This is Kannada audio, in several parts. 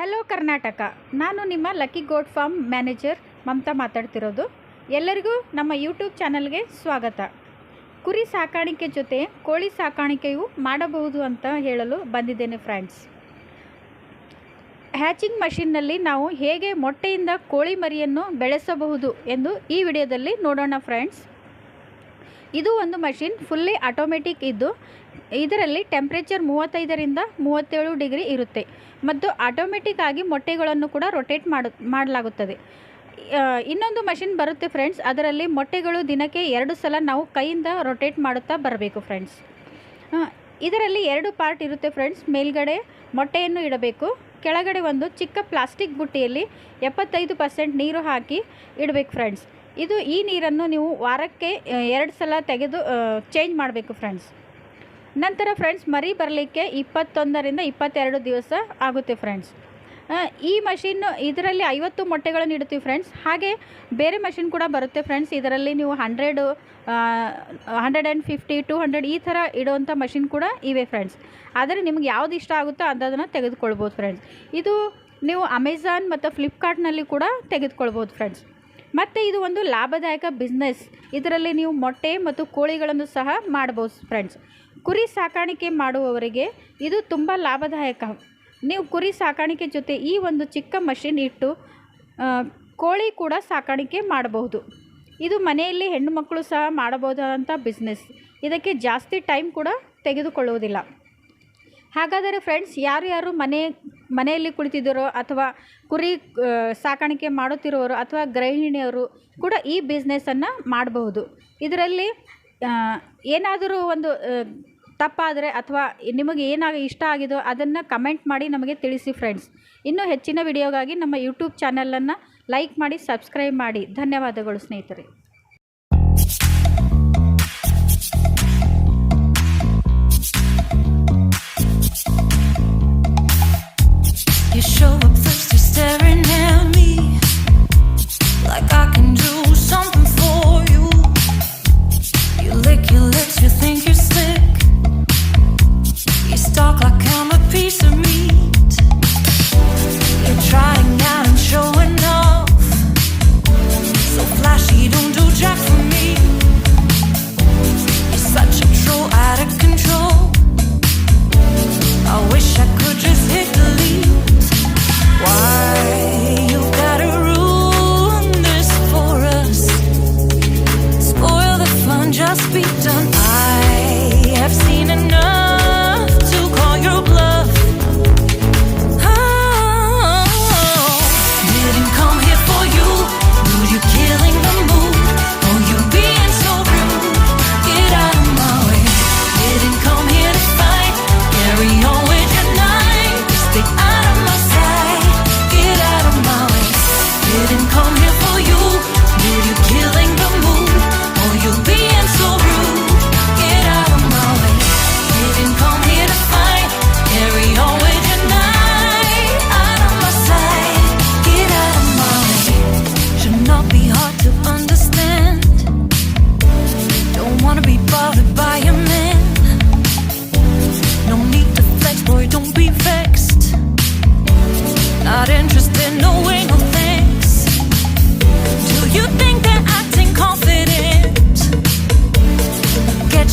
ಹಲೋ ಕರ್ನಾಟಕ. ನಾನು ನಿಮ್ಮ lucky goat farm manager Mamata ಮಾತಾಡ್ತಿರೋದು. ಎಲ್ಲರಿಗೂ ನಮ್ಮ ಯೂಟ್ಯೂಬ್ ಚಾನಲ್ಗೆ ಸ್ವಾಗತ. ಕುರಿ ಸಾಕಾಣಿಕೆ ಜೊತೆ ಕೋಳಿ ಸಾಕಾಣಿಕೆಯು ಮಾಡಬಹುದು ಅಂತ ಹೇಳಲು ಬಂದಿದ್ದೇನೆ ಫ್ರೆಂಡ್ಸ್ ಹ್ಯಾಚಿಂಗ್ ಮಷಿನ್ನಲ್ಲಿ ನಾವು ಹೇಗೆ ಮೊಟ್ಟೆಯಿಂದ ಕೋಳಿ ಮರಿಯನ್ನು ಬೆಳೆಸಬಹುದು ಎಂದು ಈ ವಿಡಿಯೋದಲ್ಲಿ ನೋಡೋಣ ಫ್ರೆಂಡ್ಸ್ ಇದು ಒಂದು ಮಷಿನ್ ಫುಲ್ಲಿ ಆಟೋಮೆಟಿಕ್ ಇದ್ದು ಇದರಲ್ಲಿ ಟೆಂಪ್ರೇಚರ್ ಮೂವತ್ತೈದರಿಂದ ಮೂವತ್ತೇಳು ಡಿಗ್ರಿ ಇರುತ್ತೆ. ಮತ್ತು ಆಟೋಮೆಟಿಕ್ ಆಗಿ ಮೊಟ್ಟೆಗಳನ್ನು ಕೂಡ ರೊಟೇಟ್ ಮಾಡು, ಮಾಡಲಾಗುತ್ತದೆ. ಇನ್ನೊಂದು ಮಷಿನ್ ಬರುತ್ತೆ ಫ್ರೆಂಡ್ಸ್ ಅದರಲ್ಲಿ ಮೊಟ್ಟೆಗಳು ದಿನಕ್ಕೆ ಎರಡು ಸಲ ನಾವು ಕೈಯಿಂದ ರೊಟೇಟ್ ಮಾಡುತ್ತಾ ಬರಬೇಕು ಫ್ರೆಂಡ್ಸ್ ಇದರಲ್ಲಿ ಎರಡು ಪಾರ್ಟ್ ಇರುತ್ತೆ ಫ್ರೆಂಡ್ಸ್ ಮೇಲ್ಗಡೆ ಮೊಟ್ಟೆಯನ್ನು ಇಡಬೇಕು. ಕೆಳಗಡೆ ಒಂದು ಚಿಕ್ಕ ಪ್ಲಾಸ್ಟಿಕ್ ಬುಟ್ಟಿಯಲ್ಲಿ ಎಪ್ಪತ್ತೈದು ಪರ್ಸೆಂಟ್ ನೀರು ಹಾಕಿ ಇಡಬೇಕು ಫ್ರೆಂಡ್ಸ್ ಇದು ಈ ನೀರನ್ನು ನೀವು ವಾರಕ್ಕೆ ಎರಡು ಸಲ ತೆಗೆದು ಚೇಂಜ್ ಮಾಡಬೇಕು ಫ್ರೆಂಡ್ಸ್ ನಂತರ ಫ್ರೆಂಡ್ಸ್ ಮರಿ ಬರಲಿಕ್ಕೆ ಇಪ್ಪತ್ತೊಂದರಿಂದ ಇಪ್ಪತ್ತೆರಡು ದಿವಸ ಆಗುತ್ತೆ ಫ್ರೆಂಡ್ಸ್ ಈ ಮಷಿನ್ ಇದರಲ್ಲಿ ಐವತ್ತು ಮೊಟ್ಟೆಗಳನ್ನು ಇಡ್ತೀವಿ ಫ್ರೆಂಡ್ಸ್ ಹಾಗೆ ಬೇರೆ ಮಷಿನ್ ಕೂಡ ಬರುತ್ತೆ ಫ್ರೆಂಡ್ಸ್ ಇದರಲ್ಲಿ ನೀವು hundred hundred and fifty two hundred ಈ ಥರ ಇಡುವಂಥ ಮಷಿನ್ ಕೂಡ ಇವೆ ಫ್ರೆಂಡ್ಸ್ ಆದರೆ ನಿಮ್ಗೆ ಯಾವ್ದು ಇಷ್ಟ ಆಗುತ್ತೋ ಅಂಥದನ್ನು ತೆಗೆದುಕೊಳ್ಬೋದು ಫ್ರೆಂಡ್ಸ್ ಇದು ನೀವು ಅಮೆಝಾನ್ ಮತ್ತು ಫ್ಲಿಪ್ಕಾರ್ಟ್ನಲ್ಲಿ ಕೂಡ ತೆಗೆದುಕೊಳ್ಬೋದು ಫ್ರೆಂಡ್ಸ್ ಮತ್ತು ಇದು ಒಂದು ಲಾಭದಾಯಕ ಬಿಸ್ನೆಸ್ ಇದರಲ್ಲಿ ನೀವು ಮೊಟ್ಟೆ ಮತ್ತು ಕೋಳಿಗಳನ್ನು ಸಹ ಮಾಡ್ಬೋದು ಫ್ರೆಂಡ್ಸ್ ಕುರಿ ಸಾಕಾಣಿಕೆ ಮಾಡುವವರಿಗೆ ಇದು ತುಂಬ ಲಾಭದಾಯಕ. ನೀವು ಕುರಿ ಸಾಕಾಣಿಕೆ ಜೊತೆ ಈ ಒಂದು ಚಿಕ್ಕ ಮಷಿನ್ ಇಟ್ಟು ಕೋಳಿ ಕೂಡ ಸಾಕಾಣಿಕೆ ಮಾಡಬಹುದು. ಇದು ಮನೆಯಲ್ಲಿ ಹೆಣ್ಣು ಮಕ್ಕಳು ಸಹ ಮಾಡಬಹುದಾದಂಥ ಬಿಸ್ನೆಸ್ ಇದಕ್ಕೆ ಜಾಸ್ತಿ ಟೈಮ್ ಕೂಡ ತೆಗೆದುಕೊಳ್ಳುವುದಿಲ್ಲ. ಹಾಗಾದರೆ ಫ್ರೆಂಡ್ಸ್ ಯಾರು ಯಾರು ಮನೆ ಮನೆಯಲ್ಲಿ ಕುಳಿತಿದ್ದರೋ ಅಥವಾ ಕುರಿ ಸಾಕಾಣಿಕೆ ಮಾಡುತ್ತಿರುವವರು ಅಥವಾ ಗೃಹಿಣಿಯರು ಕೂಡ ಈ ಬಿಸ್ನೆಸ್ಸನ್ನು ಮಾಡಬಹುದು. ಇದರಲ್ಲಿ ಏನಾದರೂ ಒಂದು ತಪ್ಪಾದರೆ ಅಥವಾ ನಿಮಗೆ ಏನಾಗ ಇಷ್ಟ ಆಗಿದೋ ಅದನ್ನು ಕಮೆಂಟ್ ಮಾಡಿ ನಮಗೆ ತಿಳಿಸಿ ಫ್ರೆಂಡ್ಸ್ ಇನ್ನೂ ಹೆಚ್ಚಿನ ವಿಡಿಯೋಗಾಗಿ ನಮ್ಮ ಯೂಟ್ಯೂಬ್ ಚಾನಲನ್ನು ಲೈಕ್ ಮಾಡಿ ಸಬ್ಸ್ಕ್ರೈಬ್ ಮಾಡಿ. ಧನ್ಯವಾದಗಳು ಸ್ನೇಹಿತರೆ. must be done.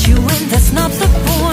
you and that's not the point.